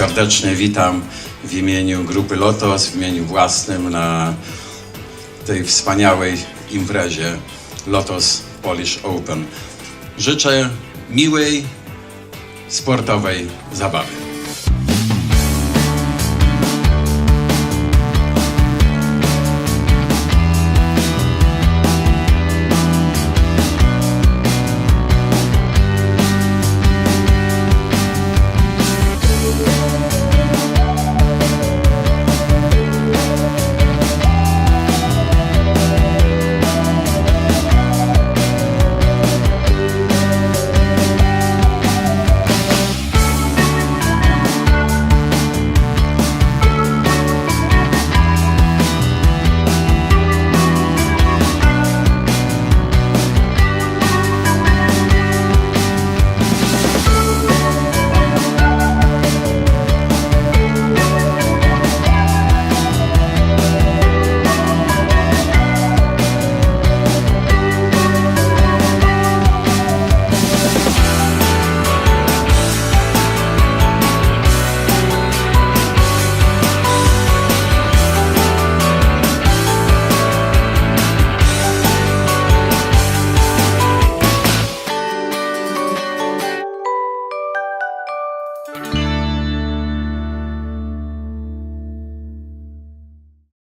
serdecznie witam w imieniu grupy Lotos, w imieniu własnym na tej wspaniałej imprezie Lotos Polish Open. Życzę miłej, sportowej zabawy.